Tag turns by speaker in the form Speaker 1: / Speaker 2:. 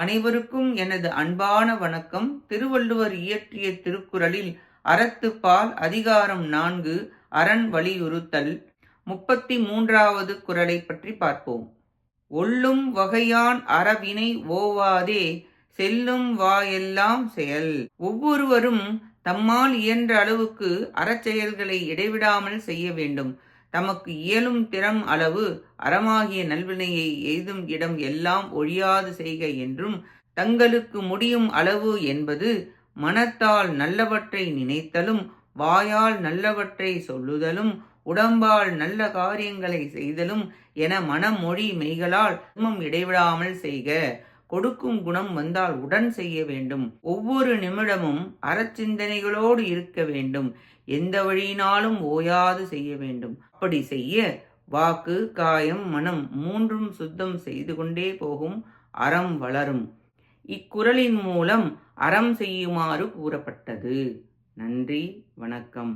Speaker 1: அனைவருக்கும் எனது அன்பான வணக்கம். திருவள்ளுவர் இயற்றிய திருக்குறளில் அறத்துப்பால் அதிகாரம் நான்கு அரண் வலியுறுத்தல். முப்பத்தி மூன்றாவது குரலை பற்றி பார்ப்போம். ஒள்ளும் வகையான் அறவினை ஓவாதே செல்லும் வாயெல்லாம் செயல். ஒவ்வொருவரும் தம்மால் இயன்ற அளவுக்கு அறச்செயல்களை இடைவிடாமல் செய்ய வேண்டும். தமக்கு இயலும் திறம் அளவு அறமாகிய நல்வினையை எய்தும் இடம் எல்லாம் ஒழியாது செய்க என்றும் தங்களுக்கு முடியும் அளவு என்பது மனத்தால் நல்லவற்றை நினைத்தலும் வாயால் நல்லவற்றை சொல்லுதலும் உடம்பால் நல்ல காரியங்களை செய்தலும் என மனமொழி மெய்களால் இடைவிடாமல் செய்க. கொடுக்கும் குணம் வந்தால் உடன் செய்ய வேண்டும். ஒவ்வொரு நிமிடமும் அறச்சிந்தனைகளோடு இருக்க வேண்டும். எந்த வழியினாலும் ஓயாது செய்ய வேண்டும். அப்படி செய்ய வாக்கு காயம் மனம் மூன்றும் சுத்தம் செய்து கொண்டே போகும் அறம் வளரும். இக்குறளின் மூலம் அறம் செய்யுமாறு கூறப்பட்டது. நன்றி வணக்கம்.